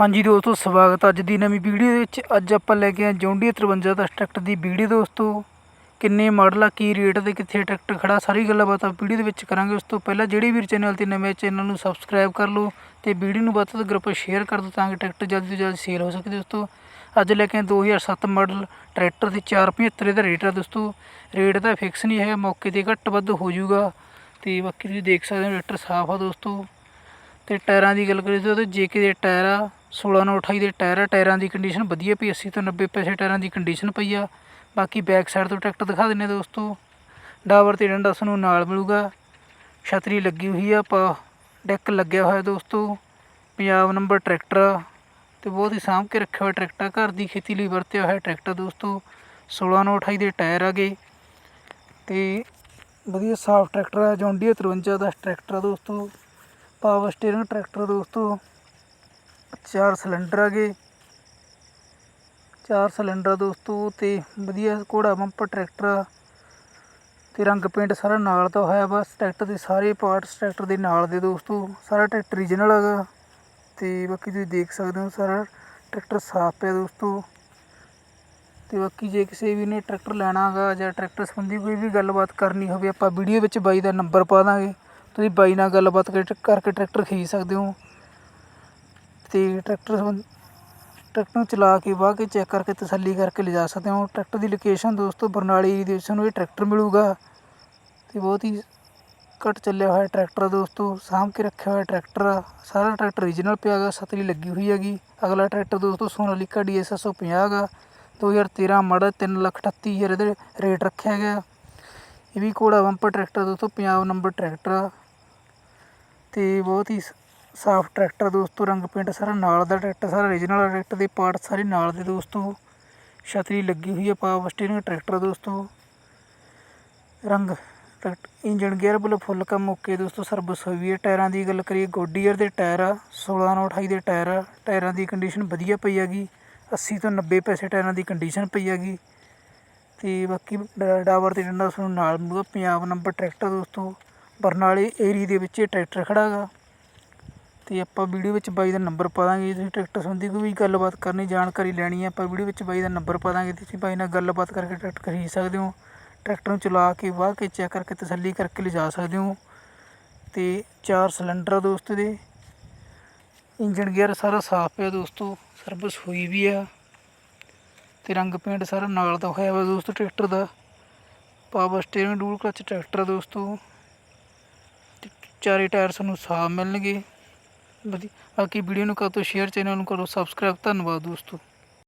ਹਾਂਜੀ ਦੋਸਤੋ, ਸਵਾਗਤ ਅੱਜ ਦੀ ਨਵੀਂ ਵੀਡੀਓ ਦੇ ਵਿੱਚ। ਅੱਜ ਆਪਾਂ ਲੈ ਕੇ ਆਏ ਜੌਂਡੀ 53 ਦਾ ਟਰੈਕਟਰ ਦੀ ਵੀਡੀਓ ਦੋਸਤੋ। ਕਿੰਨੇ ਮਾਡਲ ਆ, ਕੀ ਰੇਟ ਤੇ ਕਿੱਥੇ ਟਰੈਕਟਰ ਖੜਾ, ਸਾਰੀ ਗੱਲਾਂ ਬਾਤਾਂ ਵੀਡੀਓ ਦੇ ਵਿੱਚ ਕਰਾਂਗੇ। ਉਸ ਤੋਂ ਪਹਿਲਾਂ ਜਿਹੜੇ ਵੀਰ ਚੈਨਲ ਤੇ ਨਵੇਂ ਚੈਨਲ ਨੂੰ ਸਬਸਕ੍ਰਾਈਬ ਕਰ ਲਓ ਤੇ ਵੀਡੀਓ ਨੂੰ ਵੱਧ ਤੋਂ ਗਰੁੱਪ ਸ਼ੇਅਰ ਕਰ ਦਿਓ ਤਾਂ ਕਿ ਟਰੈਕਟਰ ਜਲਦੀ ਤੋਂ ਜਲਦੀ ਸੇਲ ਹੋ ਸਕੇ ਦੋਸਤੋ। ਅੱਜ ਲੈ ਕੇ ਆਏ 2007 ਮਾਡਲ ਟਰੈਕਟਰ ਦੀ 475 ਦਾ ਰੇਟ ਆ ਦੋਸਤੋ। ਰੇਟ ਤਾਂ ਫਿਕਸ ਨਹੀਂ ਹੈ ਮੌਕੇ ਤੇ ਘੱਟ ਵੱਧ ਹੋ ਜਾਊਗਾ। ਤੇ ਬਾਕੀ ਤੁਸੀਂ ਦੇਖ ਸਕਦੇ ਹੋ ਟਰੈਕਟਰ ਸਾਫ਼ ਆ ਦੋਸਤੋ। ਤੇ ਟਾਇਰਾਂ ਦੀ ਗੱਲ ਕਰੀਏ ਤਾਂ ਉਹਦੇ ਜੇਕੇ ਦੇ ਟਾਇਰ ਆ 16 ਨਾਲ 28 ਦੇ ਟਾਇਰ ਆ ਟਾਇਰਾਂ ਦੀ ਕੰਡੀਸ਼ਨ ਵਧੀਆ ਪਈ 80 ਤੋਂ 90 ਪੈਸੇ ਟਾਇਰਾਂ ਦੀ ਕੰਡੀਸ਼ਨ ਪਈ ਆ। ਬਾਕੀ ਬੈਕ ਸਾਈਡ ਤੋਂ ਟਰੈਕਟਰ ਦਿਖਾ ਦਿੰਨੇ ਦੋਸਤੋ। ਡਾਵਰ ਤੇ ਡੰਡਾ ਸਾਨੂੰ ਨਾਲ ਮਿਲੂਗਾ। ਛਤਰੀ ਲੱਗੀ ਹੋਈ ਆ, ਪਾ ਡੈਕ ਲੱਗਿਆ ਹੋਇਆ ਦੋਸਤੋ। ਪੰਜਾਬ ਨੰਬਰ ਟਰੈਕਟਰ ਆ। ਤੇ ਬਹੁਤ ਹੀ ਸਾਂਭ ਕੇ ਰੱਖਿਆ ਹੋਇਆ ਟਰੈਕਟਰ ਘਰ ਦੀ ਖੇਤੀ ਲਈ ਵਰਤਿਆ ਹੋਇਆ ਟਰੈਕਟਰ ਦੋਸਤੋ। 16 ਨਾਲ 28 ਦੇ ਟਾਇਰ ਆ ਗਏ। ਤੇ ਵਧੀਆ ਸਾਫ਼ ਟਰੈਕਟਰ ਆ। ਜੌਂਡੀ 53 ਦਾ ਟਰੈਕਟਰ ਆ ਦੋਸਤੋ। ਪਾਵਰ ਸਟੀਅਰਿੰਗ ਟਰੈਕਟਰ ਦੋਸਤੋ। ਚਾਰ ਸਿਲੰਡਰ ਆਗੇ ਚਾਰ ਸਿਲੰਡਰ ਦੋਸਤੋ ਤੇ ਵਧੀਆ ਘੋੜਾ ਬੰਪਰ, ਟਰੈਕਟਰ ਆ ਤੇ ਰੰਗ ਪੇਂਟ ਸਾਰਾ ਨਾਲ ਤਾਂ ਹੋਇਆ ਬਸ ਟਰੈਕਟਰ ਦੇ ਸਾਰੇ ਪਾਰਟਸ ਟਰੈਕਟਰ ਦੇ ਨਾਲ ਦੇ ਦੋਸਤੋ। ਸਾਰਾ ਟਰੈਕਟਰ ਰੀਜਨਲ ਹੈਗਾ ਤੇ ਬਾਕੀ ਤੁਸੀਂ ਦੇਖ ਸਕਦੇ ਹੋ ਸਾਰਾ ਟਰੈਕਟਰ ਸਾਫ਼ ਪਿਆ ਦੋਸਤੋ। ਤੇ ਬਾਕੀ ਜੇ ਕਿਸੇ ਵੀ ਨੇ ਟਰੈਕਟਰ ਲੈਣਾ ਹੈਗਾ ਜਾਂ ਟਰੈਕਟਰ ਸੰਬੰਧੀ ਕੋਈ ਵੀ ਗੱਲਬਾਤ ਕਰਨੀ ਹੋਵੇ ਆਪਾਂ ਵੀਡੀਓ ਵਿੱਚ ਬਾਈ ਦਾ ਨੰਬਰ ਪਾ ਦਾਂਗੇ। ਤੁਸੀਂ ਬਾਈ ਨਾਲ ਗੱਲਬਾਤ ਕਰਕੇ ਟਰੈਕਟਰ ਖਰੀਦ ਸਕਦੇ ਹੋ। ਅਤੇ ਟਰੈਕਟਰ ਸੰਬੰਧ ਟਰੈਕਟਰ ਨੂੰ ਚਲਾ ਕੇ ਵਾਹ ਕੇ ਚੈੱਕ ਕਰਕੇ ਤਸੱਲੀ ਕਰਕੇ ਲਿਜਾ ਸਕਦੇ ਹੋ। ਟਰੈਕਟਰ ਦੀ ਲੋਕੇਸ਼ਨ ਦੋਸਤੋ ਬਰਨਾਲੀ ਏਰੀਏ ਦੇ ਸਾਨੂੰ ਇਹ ਟਰੈਕਟਰ ਮਿਲੂਗਾ। ਅਤੇ ਬਹੁਤ ਹੀ ਘੱਟ ਚੱਲਿਆ ਹੋਇਆ ਟਰੈਕਟਰ ਦੋਸਤੋ। ਸਾਂਭ ਕੇ ਰੱਖਿਆ ਹੋਇਆ ਟਰੈਕਟਰ ਆ। ਸਾਰਾ ਟਰੈਕਟਰ ਓਰੀਜਨਲ ਪਿਆ ਗਾ ਸਤਰੀ ਲੱਗੀ ਹੋਈ ਹੈਗੀ। ਅਗਲਾ ਟਰੈਕਟਰ ਦੋਸਤੋ ਸੋਨਾਲੀਕਾ ਡੀਐਸ 750 ਗਾ 2013 ਮਾਡਲ 338000 ਇਹਦੇ ਰੇਟ ਰੱਖਿਆ ਗਿਆ ਇਹ ਵੀ ਘੋੜਾ ਬੰਪਰ ਟਰੈਕਟਰ ਦੋਸਤੋ ਪੰਜਾਬ ਨੰਬਰ ਟਰੈਕਟਰ ਆ। ਤੇ ਬਹੁਤ ਹੀ ਸ- ਸਾਫ਼ ਟਰੈਕਟਰ ਦੋਸਤੋ, ਰੰਗ ਪੇਂਟ ਸਾਰਾ ਨਾਲ ਦਾ ਟਰੈਕਟਰ, ਸਾਰਾ ਓਰੀਜਨਲ ਟਰੈਕਟਰ ਦੇ ਪਾਰਟ ਸਾਰੇ ਨਾਲ ਦੇ ਦੋਸਤੋ। ਛਤਰੀ ਲੱਗੀ ਹੋਈ ਹੈ ਪਾਵਰ ਸਟੀਅਰਿੰਗ ਟਰੈਕਟਰ ਦੋਸਤੋ। ਰੰਗ ਟਰੈਕਟ ਇੰਜਨ ਗੇਅਰ ਵੱਲੋਂ ਫੁੱਲ ਕੰਮ ਓਕੇ ਦੋਸਤੋ ਸਰਵਿਸ ਹੋਈ ਹੈ ਟਾਇਰਾਂ ਦੀ ਗੱਲ ਕਰੀਏ ਗੋਡੀਅਰ ਦੇ ਟਾਇਰ ਆ 16 ਨਾਲ 28 ਦੇ ਟਾਇਰ ਆ। ਟਾਇਰਾਂ ਦੀ ਕੰਡੀਸ਼ਨ ਵਧੀਆ ਪਈ ਹੈਗੀ 80 ਤੋਂ 90 ਪੈਸੇ ਟਾਇਰਾਂ ਦੀ ਕੰਡੀਸ਼ਨ ਪਈ ਹੈਗੀ। ਤੇ ਬਾਕੀ ਡਾ- ਡਾਬਰ ਤੇ ਡੰਡਾ ਤੁਹਾਨੂੰ ਨਾਲ ਮਿਲੂਗਾ, ਪੰਜਾਬ ਨੰਬਰ ਟਰੈਕਟਰ ਦੋਸਤੋ। ਬਰਨਾਲੇ ਏਰੀਏ ਦੇ ਵਿੱਚ ਇਹ ਟਰੈਕਟਰ ਖੜਾ ਅਤੇ ਆਪਾਂ ਵੀਡੀਓ ਵਿੱਚ ਬਾਈ ਦਾ ਨੰਬਰ ਪਾ ਦਾਂਗੇ ਤੁਸੀਂ ਟਰੈਕਟਰ ਸੰਬੰਧੀ ਕੋਈ ਵੀ ਗੱਲਬਾਤ ਕਰਨੀ, ਜਾਣਕਾਰੀ ਲੈਣੀ ਹੈ, ਆਪਾਂ ਵੀਡੀਓ ਵਿੱਚ ਬਾਈ ਦਾ ਨੰਬਰ ਪਾ ਦਾਂਗੇ ਤੁਸੀਂ ਬਾਈ ਨਾਲ ਗੱਲਬਾਤ ਕਰਕੇ ਟਰੈਕਟਰ ਖਰੀਦ ਸਕਦੇ ਹੋ। ਟਰੈਕਟਰ ਨੂੰ ਚਲਾ ਕੇ, ਵਾਹ ਕੇ ਚੈੱਕ ਕਰਕੇ, ਤਸੱਲੀ ਕਰਕੇ ਲਿਜਾ ਸਕਦੇ ਹੋ। ਤੇ ਚਾਰ ਸਿਲੰਡਰ ਆ ਦੋਸਤੋ ਦੇ। ਇੰਜਨ ਗੇਅਰ ਸਾਰਾ ਸਾਫ਼ ਪਿਆ ਦੋਸਤੋ ਸਰਵਿਸ ਹੋਈ ਵੀ ਆ। ਤੇ ਰੰਗ ਪੇਂਟ ਸਾਰਾ ਨਾਲ ਦਾ ਹੋਇਆ ਵਾ ਦੋਸਤੋ ਟਰੈਕਟਰ ਦਾ। Power steering dual clutch tractor ਆ ਦੋਸਤੋ। ਤੇ ਚਾਰੇ ਟਾਇਰ ਸਾਨੂੰ ਸਾਫ਼ ਮਿਲਣਗੇ। ਵਧੀਆ ਬਾਕੀ ਵੀਡੀਓ ਨੂੰ ਕਰੋ ਸ਼ੇਅਰ ਚੈਨਲ ਨੂੰ ਕਰੋ ਸਬਸਕ੍ਰਾਈਬ ਧੰਨਵਾਦ ਦੋਸਤੋ।